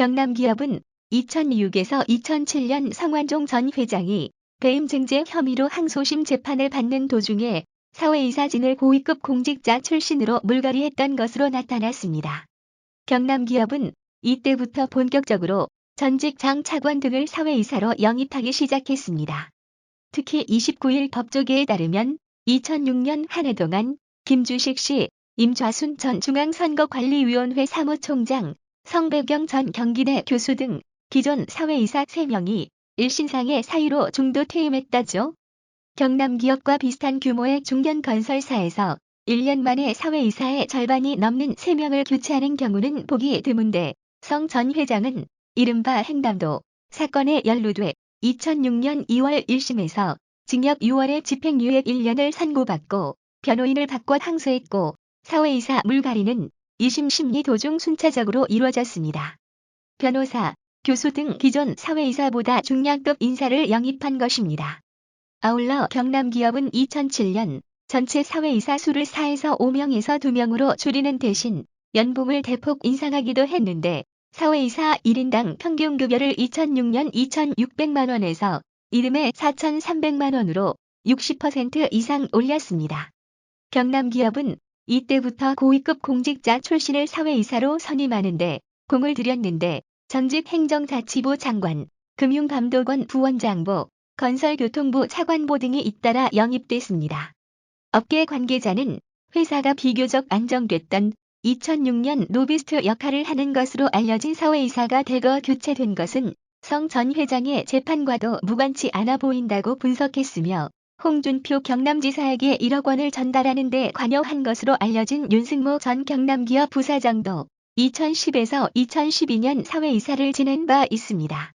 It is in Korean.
경남기업은 2006에서 2007년 성완종 전 회장이 배임 증제 혐의로 항소심 재판을 받는 도중에 사회이사진을 고위급 공직자 출신으로 물갈이했던 것으로 나타났습니다. 경남기업은 이때부터 본격적으로 전직 장 차관 등을 사회이사로 영입하기 시작했습니다. 특히 29일 법조계에 따르면 2006년 한 해 동안 김주식 씨, 임좌순 전 중앙선거관리위원회 사무총장, 성배경 전 경기대 교수 등 기존 사회이사 3명이 일신상의 사유로 중도 퇴임했다죠. 경남 기업과 비슷한 규모의 중견 건설사에서 1년 만에 사회이사의 절반이 넘는 3명을 교체하는 경우는 보기 드문데 성 전 회장은 이른바 행담도 사건에 연루돼 2006년 2월 1심에서 징역 6월에 집행유예 1년을 선고받고 변호인을 바꿔 항소했고 사회이사 물갈이는 2심 심리 도중 순차적으로 이루어졌습니다. 변호사, 교수 등 기존 사회이사보다 중량급 인사를 영입한 것입니다. 아울러 경남 기업은 2007년 전체 사회이사 수를 4에서 5명에서 2명으로 줄이는 대신 연봉을 대폭 인상하기도 했는데 사회이사 1인당 평균 급여를 2006년 2,600만 원에서 이듬해 4,300만 원으로 60% 이상 올렸습니다. 경남 기업은 이때부터 고위급 공직자 출신을 사회이사로 선임하는데 공을 들였는데 전직 행정자치부 장관, 금융감독원 부원장보, 건설교통부 차관보 등이 잇따라 영입됐습니다. 업계 관계자는 회사가 비교적 안정됐던 2006년 노비스트 역할을 하는 것으로 알려진 사회이사가 대거 교체된 것은 성 전 회장의 재판과도 무관치 않아 보인다고 분석했으며 홍준표 경남지사에게 1억 원을 전달하는 데 관여한 것으로 알려진 윤승모 전 경남기업 부사장도 2010에서 2012년 사회이사를 지낸 바 있습니다.